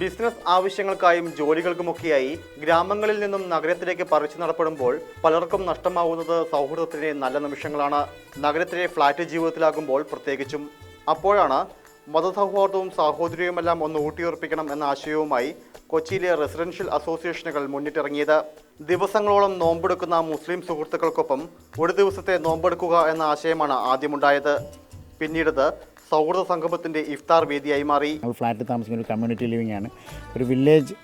Business ആവശ്യങ്ങൾക്കായും ജോലികൾക്കുമൊക്കെയായി ഗ്രാമങ്ങളിൽ നിന്നും നഗരത്തിലേക്ക് പറിച്ചു നടപ്പെടുമ്പോൾ പലർക്കും നഷ്ടമാവുന്നത് സൗഹൃദത്തിന്റെ നല്ല നിമിഷങ്ങളാണ്. നഗരത്തിലെ ഫ്ലാറ്റ് ജീവിതത്തിലാകുമ്പോൾ പ്രത്യേകിച്ചും. അപ്പോഴാണ് മതസൗഹാർദ്ദവും സാഹോദര്യവുമെല്ലാം ഒന്ന് ഊട്ടിയുറപ്പിക്കണം എന്ന ആശയവുമായി കൊച്ചിയിലെ റെസിഡൻഷ്യൽ അസോസിയേഷനുകൾ മുന്നിട്ടിറങ്ങിയത്. ദിവസങ്ങളോളം നോമ്പെടുക്കുന്ന മുസ്ലിം സുഹൃത്തുക്കൾക്കൊപ്പം ഒരു ദിവസത്തെ നോമ്പെടുക്കുക എന്ന ആശയമാണ് ആദ്യമുണ്ടായത്. പിന്നീടത് സൗഹൃദ സംഗമത്തിന്റെ ഇഫ്താർ വേദിയായി മാറി. ഞങ്ങൾ ഫ്ലാറ്റിൽ താമസിക്കുന്ന ഒരു കമ്മ്യൂണിറ്റി ലിവിംഗ് ആണ്. ഒരു വില്ലേജ്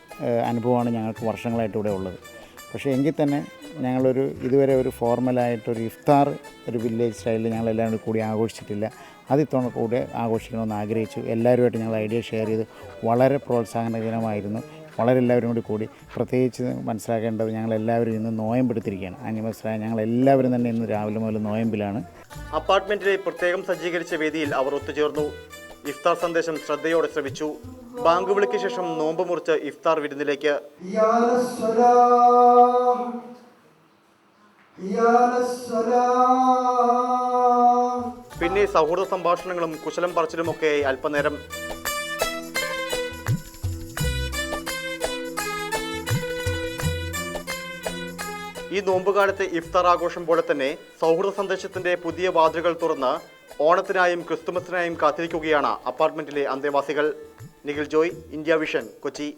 അനുഭവമാണ് ഞങ്ങൾക്ക് വർഷങ്ങളായിട്ട് ഇവിടെ ഉള്ളത്. പക്ഷേ എങ്കിൽ തന്നെ ഞങ്ങളൊരു ഇതുവരെ ഒരു ഫോർമലായിട്ടൊരു ഇഫ്താർ ഒരു വില്ലേജ് സ്റ്റൈലിൽ ഞങ്ങൾ എല്ലാവരും കൂടി ആഘോഷിച്ചിട്ടില്ല. അത് ഇത്തവണ കൂടെ ആഘോഷിക്കണമെന്ന് ആഗ്രഹിച്ചു. എല്ലാവരുമായിട്ട് ഞങ്ങൾ ഐഡിയ ഷെയർ ചെയ്ത് വളരെ പ്രോത്സാഹനകരമായിരുന്നു വളരെല്ലാവരും കൂടി കൂടി പ്രത്യേകിച്ച് മനസ്സിലാക്കേണ്ടത് ഞങ്ങളെല്ലാവരും ഇന്ന് നോയമ്പെടുത്തിരിക്കുകയാണ്. അന്യമസ്രായ ഞങ്ങളെല്ലാവരും തന്നെ ഇന്ന് രാവിലെ മുതൽ നോയമ്പിലാണ്. അപ്പാർട്ട്മെന്റിലെ പ്രത്യേകം സജ്ജീകരിച്ച വേദിയിൽ അവർ ഒത്തുചേർന്നു. ഇഫ്താർ സന്ദേശം ശ്രദ്ധയോടെ ശ്രമിച്ചു ബാങ്ക് വിളിക്ക് ശേഷം നോമ്പ് മുറിച്ച് ഇഫ്താർ വിരുന്നിലേക്ക്. പിന്നെ സൗഹൃദ സംഭാഷണങ്ങളും കുശലം പറച്ചിലുമൊക്കെ അല്പനേരം. ഈ നോമ്പുകാലത്തെ ഇഫ്താർ ആഘോഷം പോലെ തന്നെ സൗഹൃദ സന്ദേശത്തിന്റെ പുതിയ വാതിലുകൾ തുറന്ന് ഓണത്തിനായും ക്രിസ്തുമസിനായും കാത്തിരിക്കുകയാണ് അപ്പാർട്ട്മെന്റിലെ അന്തേവാസികൾ. Nikhil Joy India Vision Kochi.